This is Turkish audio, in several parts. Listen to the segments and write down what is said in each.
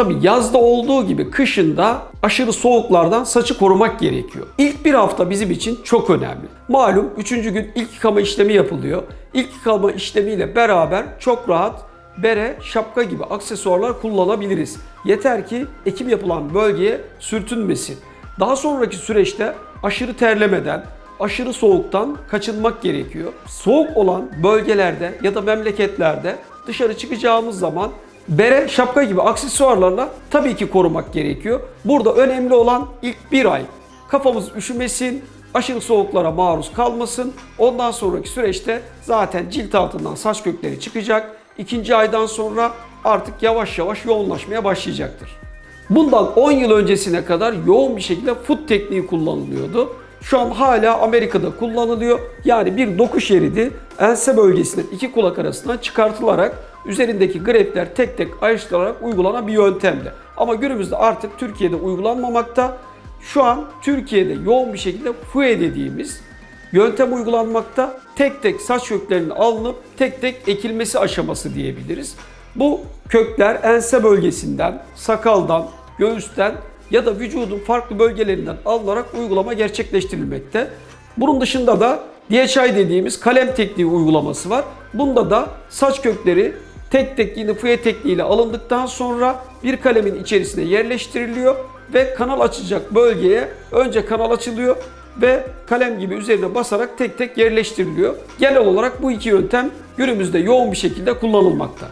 Tabi yazda olduğu gibi kışında aşırı soğuklardan saçı korumak gerekiyor. İlk bir hafta bizim için çok önemli. Malum 3. gün ilk yıkama işlemi yapılıyor. İlk yıkama işlemiyle beraber çok rahat bere, şapka gibi aksesuarlar kullanabiliriz. Yeter ki ekim yapılan bölgeye sürtünmesin. Daha sonraki süreçte aşırı terlemeden, aşırı soğuktan kaçınmak gerekiyor. Soğuk olan bölgelerde ya da memleketlerde dışarı çıkacağımız zaman bere, şapka gibi aksesuarlarla tabii ki korumak gerekiyor. Burada önemli olan ilk bir ay kafamız üşümesin, aşırı soğuklara maruz kalmasın. Ondan sonraki süreçte zaten cilt altından saç kökleri çıkacak. İkinci aydan sonra artık yavaş yavaş yoğunlaşmaya başlayacaktır. Bundan 10 yıl öncesine kadar yoğun bir şekilde foot tekniği kullanılıyordu. Şu an hala Amerika'da kullanılıyor. Yani bir doku şeridi ense bölgesinden iki kulak arasından çıkartılarak üzerindeki grefler tek tek ayrıştırılarak uygulanan bir yöntemdi. Ama günümüzde artık Türkiye'de uygulanmamakta. Şu an Türkiye'de yoğun bir şekilde FUE dediğimiz yöntem uygulanmakta. Tek tek saç köklerinin alınıp tek tek ekilmesi aşaması diyebiliriz. Bu kökler ense bölgesinden, sakaldan, göğüsten ya da vücudun farklı bölgelerinden alınarak uygulama gerçekleştirilmekte. Bunun dışında da DHI dediğimiz kalem tekniği uygulaması var. Bunda da saç kökleri tek tek yine fıye tekniğiyle alındıktan sonra bir kalemin içerisine yerleştiriliyor ve kanal açacak bölgeye önce kanal açılıyor ve kalem gibi üzerine basarak tek tek yerleştiriliyor. Genel olarak bu iki yöntem günümüzde yoğun bir şekilde kullanılmakta.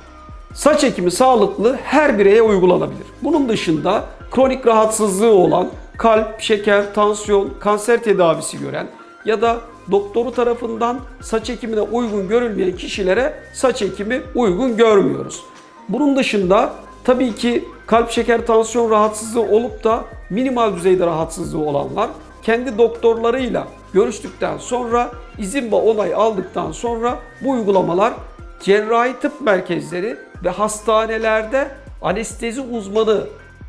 Saç ekimi sağlıklı her bireye uygulanabilir. Bunun dışında kronik rahatsızlığı olan kalp, şeker, tansiyon, kanser tedavisi gören ya da doktoru tarafından saç ekimine uygun görülmeyen kişilere saç ekimi uygun görmüyoruz. Bunun dışında tabii ki kalp, şeker, tansiyon rahatsızlığı olup da minimal düzeyde rahatsızlığı olanlar kendi doktorlarıyla görüştükten sonra izin ve onay aldıktan sonra bu uygulamalar cerrahi tıp merkezleri ve hastanelerde anestezi uzmanı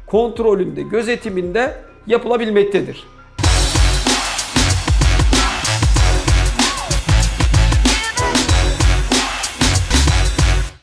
kontrolünde, gözetiminde yapılabilmektedir.